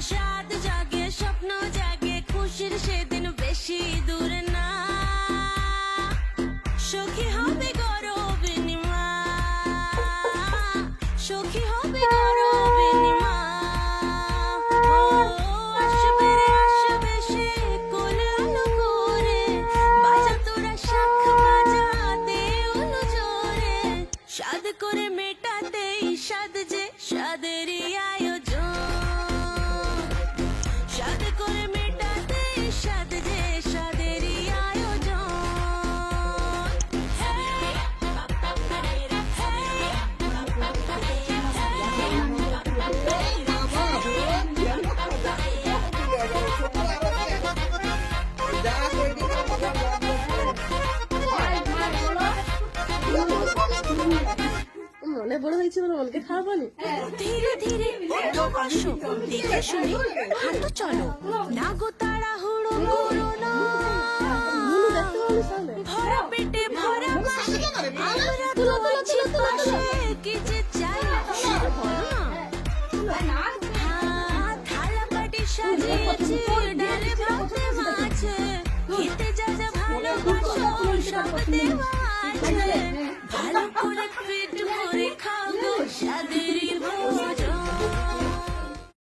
স্বাদ জাগে, স্বপ্ন জাগে, খুশির সেদিন বেশি দূরে না। সখী হবে সে করে তোরা শাখ বাজা দে উলু জোরে সাদ করে মেটাতে সাদ যে সাদেরই মনে বড় হয়েছে বলে মনকে খাওয়াবানি ধীরে ধীরে আসো দেখে শুনে হাঁটো চলো না গো তাড়াহুড়ো করো না মুনু ভরা পেটে ভরা আমরা পাশে কি যে চাই বলো না হ্যাঁ, থালা বাটি সাজিয়েছি ডালে ভাতে মাছে খেতে যা যা ভালোবাসো সব দেওয়া আছে ভালো করে পেট